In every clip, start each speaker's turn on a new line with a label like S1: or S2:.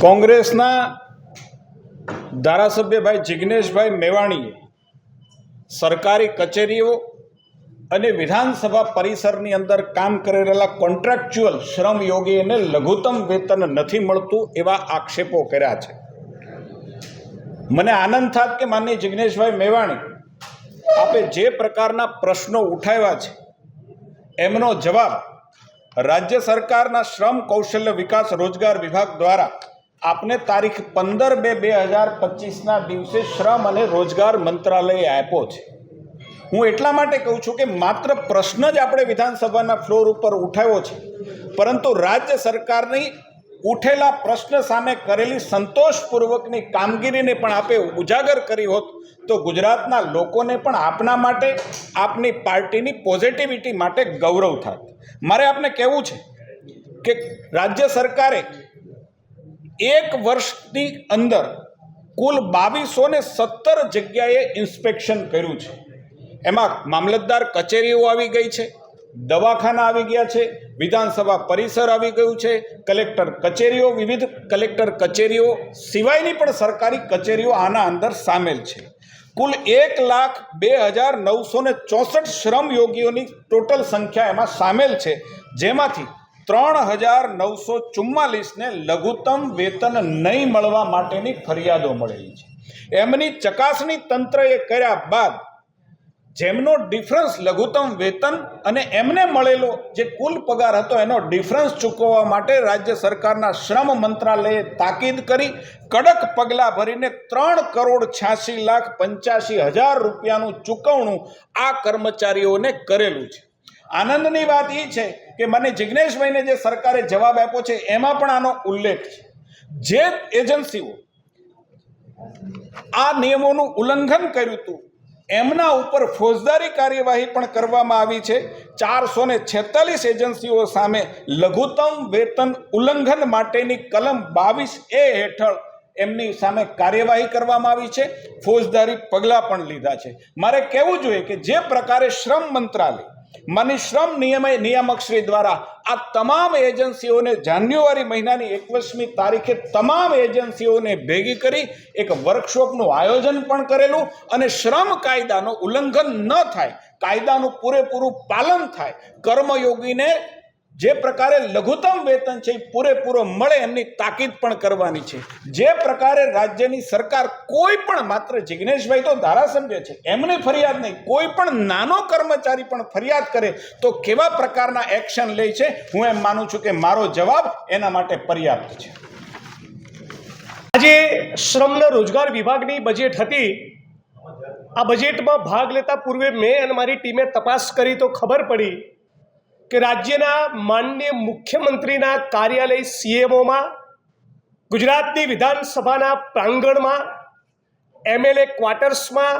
S1: કોંગ્રેસના ધારાસભ્યભાઈ જિગ્નેશભાઈ મેવાણીએ સરકારી કચેરીઓ અને વિધાનસભા પરિસરની અંદર કામ કરી રહેલા કોન્ટ્રાક્ચ્યુઅલ શ્રમયોગીઓને લઘુત્તમ વેતન નથી મળતું એવા આક્ષેપો કર્યા છે. મને આનંદ થાત કે માનનીય જિગ્નેશભાઈ મેવાણી આપે જે પ્રકારના પ્રશ્નો ઉઠાવ્યા છે, એમનો જવાબ રાજ્ય સરકારના શ્રમ કૌશલ્ય વિકાસ રોજગાર વિભાગ દ્વારા આપને તારીખ પંદર બે બે હજાર પચીસના દિવસે શ્રમ અને રોજગાર મંત્રાલય આપ્યો છે. હું એટલા માટે કહું છું કે માત્ર પ્રશ્ન જ આપણે વિધાનસભાના ફ્લોર ઉપર ઉઠાવ્યો છે. પરંતુ રાજ્ય સરકારની ઉઠેલા પ્રશ્ન સામે કરેલી સંતોષપૂર્વકની કામગીરીને પણ આપે ઉજાગર કરી હોત, તો ગુજરાતના લોકોને પણ આપના માટે, આપની પાર્ટીની પોઝિટિવિટી માટે ગૌરવ થાત. મારે આપને કહેવું છે કે રાજ્ય સરકારે એક વર્ષની અંદર કુલ બાવીસો ને સત્તર જગ્યાએ ઇન્સ્પેક્શન કર્યું છે. એમાં મામલતદાર કચેરીઓ આવી ગઈ છે, દવાખાના આવી ગયા છે વિધાનસભા પરિસર આવી ગયું છે. કલેક્ટર કચેરીઓ, વિવિધ કલેક્ટર કચેરીઓ સિવાયની પણ સરકારી કચેરીઓ આના અંદર સામેલ છે. કુલ એક લાખ બે હજાર નવસો ને ચોસઠ શ્રમયોગીઓની ટોટલ સંખ્યા એમાં સામેલ છે. જેમાંથી ત્રણ હજાર નવસો ચુમ્માલીસને લઘુત્તમ વેતન નહીં મળવા માટેની ફરિયાદો મળેલી છે. એમની ચકાસણી તંત્રએ કર્યા બાદ જેમનો ડિફરન્સ લઘુત્તમ વેતન અને એમને મળેલો જે કુલ પગાર હતો, એનો ડિફરન્સ ચૂકવવા માટે રાજ્ય સરકારના શ્રમ મંત્રાલયે તાકીદ કરી, કડક પગલાં ભરીને ત્રણ કરોડ છ્યાસી લાખ પંચ્યાસી હજાર રૂપિયાનું ચૂકવણું આ કર્મચારીઓને કરેલું છે. આનંદની વાત એ છે કે મને જિજ્ઞેશભાઈને જે સરકારે જવાબ આપ્યો છે, એમાં પણ આનો ઉલ્લેખ છે. જે એજન્સીઓ આ નિયમોનું ઉલ્લંઘન કર્યું હતું એમના ઉપર ફોજદારી કાર્યવાહી પણ કરવામાં આવી છે. ચારસો ને છેતાલીસ એજન્સીઓ સામે લઘુત્તમ વેતન ઉલ્લંઘન માટેની કલમ બાવીસ એ હેઠળ એમની સામે કાર્યવાહી કરવામાં આવી છે. ફોજદારી પગલાં પણ લીધા છે. મારે કહેવું જોઈએ કે જે પ્રકારે શ્રમ મંત્રાલય માની શ્રમ નિયમ નિયામક શ્રી દ્વારા આ તમામ એજન્સીઓને જાન્યુઆરી મહિનાની એકવીસમી તારીખે તમામ એજન્સીઓને ભેગી કરી એક વર્કશોપનું આયોજન પણ કરેલું અને શ્રમ કાયદાનું ઉલ્લંઘન ન થાય, કાયદાનું પૂરેપૂરું પાલન થાય, કર્મયોગીને જે પ્રકારે લઘુત્તમ વેતન છે એ પૂરેપૂરો મળે એમની તાકીદ પણ કરવાની છે. જે પ્રકારે રાજ્યની સરકાર કોઈ પણ માત્ર જિગ્નેશભાઈ તો ધારાસભ્ય છે, એમને ફરિયાદ નહીં, કોઈ પણ નાનો કર્મચારી પણ ફરિયાદ કરે તો કેવા પ્રકારના એક્શન લે છે, હું એમ માનું છું કે મારો જવાબ એના માટે પર્યાપ્ત છે.
S2: આજે શ્રમના રોજગાર વિભાગની બજેટ હતી. આ બજેટમાં ભાગ લેતા પૂર્વે મેં અને મારી ટીમે તપાસ કરી તો ખબર પડી કે રાજ્યના માન્ય મુખ્યમંત્રીના કાર્યાલય સીએમઓમાં, ગુજરાતની વિધાનસભાના પ્રાંગણમાં, એમએલએ ક્વાર્ટર્સમાં,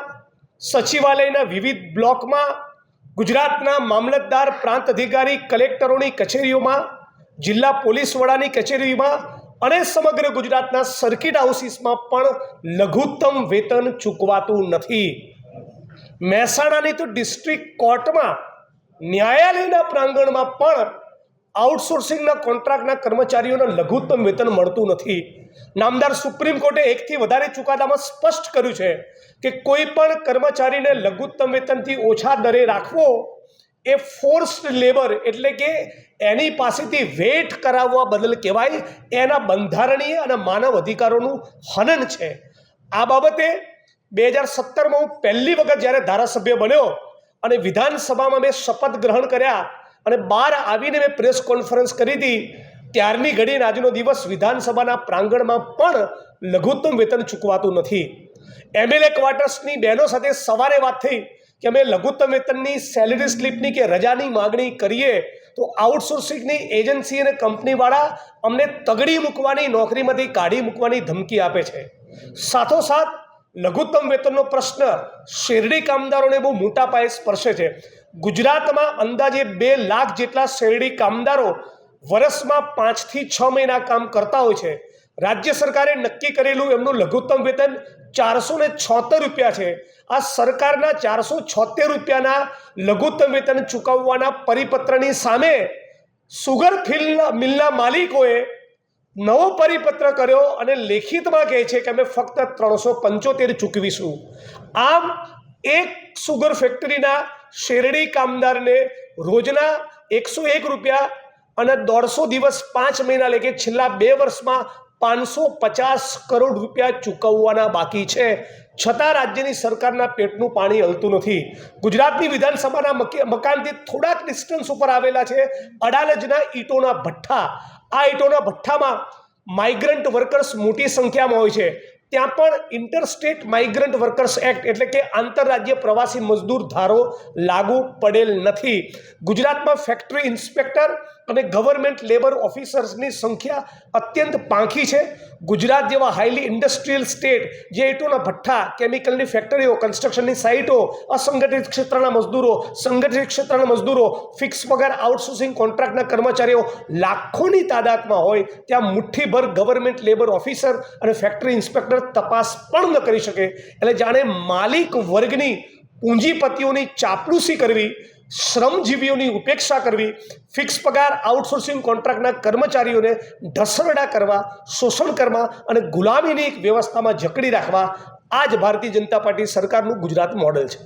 S2: સચિવાલયના વિવિધ બ્લોકમાં, ગુજરાતના મામલતદાર પ્રાંત અધિકારી કલેક્ટરોની કચેરીઓમાં, જિલ્લા પોલીસ વડાની કચેરીમાં અને સમગ્ર ગુજરાતના સર્કિટ હાઉસીસમાં પણ લઘુત્તમ વેતન ચૂકવાતું નથી. મહેસાણાની તો ડિસ્ટ્રિક્ટ કોર્ટમાં ન્યાયાલયના પ્રાંગણમાં પણ આઉટસોર્સિંગના કોન્ટ્રાક્ટના કર્મચારીઓને લઘુત્તમ વેતન મળતું નથી. નામદાર સુપ્રીમ કોર્ટે એકથી વધારે ચુકાદામાં સ્પષ્ટ કર્યું છે કે કોઈ પણ કર્મચારીને લઘુત્તમ વેતનથી ઓછા દરે રાખવો એ ફોર્સ્ડ લેબર એટલે કે એની પાસેથી વેટ કરાવવા બદલ કહેવાય, એના બંધારણીય અને માનવ અધિકારોનું હનન છે. આ બાબતે બે હજાર સત્તરમાં હું પહેલી વખત જ્યારે ધારાસભ્ય બન્યો અને વિધાનસભામાં મેં શપથ ગ્રહણ કર્યા અને બહાર આવીને મેં પ્રેસ કોન્ફરન્સ કરી હતી. ત્યારની ઘડીને આજનો દિવસ વિધાનસભાના પ્રાંગણમાં પણ લઘુત્તમ વેતન ચૂકવાતું નથી. એમએલએ ક્વાર્ટર્સની બહેનો સાથે સવારે વાત થઈ કે અમે લઘુત્તમ વેતનની સેલેરી સ્લીપની કે રજાની માગણી કરીએ તો આઉટસોર્સિંગની એજન્સી અને કંપનીવાળા અમને તગડી મૂકવાની નોકરીમાંથી કાઢી મૂકવાની ધમકી આપે છે. સાથોસાથ લઘુત્તમ વેતનનો પ્રશ્ન શેરડી કામદારોને બહુ મોટા પાયે સ્પર્શે છે. ગુજરાતમાં અંદાજે બે લાખ જેટલા શેરડી કામદારો વર્ષમાં પાંચથી છ મહિના કામ કરતા હોય છે. રાજ્ય સરકારે નક્કી કરેલું એમનું લઘુત્તમ વેતન ચારસો ને છોતેર રૂપિયા છે. આ સરકારના ચારસો છોતેર રૂપિયાના લઘુત્તમ વેતન ચૂકવવાના પરિપત્રની સામે સુગર ફિલ મિલના માલિકોએ નવો પરિપત્ર કર્યો અને લેખિતમાં કહે છે કે અમે ફક્ત ત્રણસો પંચોતેર ચૂકવીશું. આમ, એક સુગર ફેક્ટરીના શેરડી કામદારને રોજના એકસો એક રૂપિયા અને દોઢસો દિવસ પાંચ મહિના લેકે છેલ્લા બે વર્ષમાં પાંચસો પચાસ કરોડ રૂપિયા ચૂકવવાના બાકી છે. છતાં રાજ્યની સરકારના પેટનું પાણી હલતું નથી. ગુજરાતની વિધાનસભાના મકાનથી થોડાક ડિસ્ટન્સ ઉપર આવેલા છે અડાલજના ઈટોના ભઠ્ઠા. આ ઈંટોના ભઠ્ઠામાં માઇગ્રન્ટ વર્કર્સ મોટી સંખ્યામાં હોય છે. ત્યાં પણ ઇન્ટરસ્ટેટ માઇગ્રન્ટ વર્કર્સ એક્ટ એટલે કે આંતરરાજ્ય પ્રવાસી મજદૂર ધારો લાગુ પડેલ નથી. ગુજરાતમાં ફેક્ટરી ઇન્સ્પેક્ટર અને ગવર્મેન્ટ લેબર ઓફિસર્સની સંખ્યા અત્યંત પાંખી છે. ગુજરાત જેવા હાઈલી ઇન્ડસ્ટ્રીયલ સ્ટેટ જે ઈંટોના ભઠ્ઠા કેમિકલની ફેક્ટરીઓ કન્સ્ટ્રક્શનની સાઇટો અસંગઠિત ક્ષેત્રના મજદૂરો, સંગઠિત ક્ષેત્રના મજદૂરો ફિક્સ પગાર આઉટસોર્સિંગ કોન્ટ્રાક્ટના કર્મચારીઓ લાખોની તાદાદમાં હોય, ત્યાં મુઠ્ઠીભર ગવર્મેન્ટ લેબર ઓફિસર અને ફેક્ટરી ઇન્સ્પેક્ટર તપાસ પણ ન કરી શકે. એટલે જાણે માલિક વર્ગની પૂંજીપતિઓની ચાપલૂસી કરવી શ્રમજીવીઓની ઉપેક્ષા કરવી ફિક્સ પગાર આઉટસોર્સિંગ કોન્ટ્રાક્ટના કર્મચારીઓને ઢસરડા કરવા, શોષણ કરવા અને ગુલામીની એક વ્યવસ્થામાં જકડી રાખવા આ જ ભારતીય જનતા પાર્ટી સરકારનું ગુજરાત મોડેલ છે.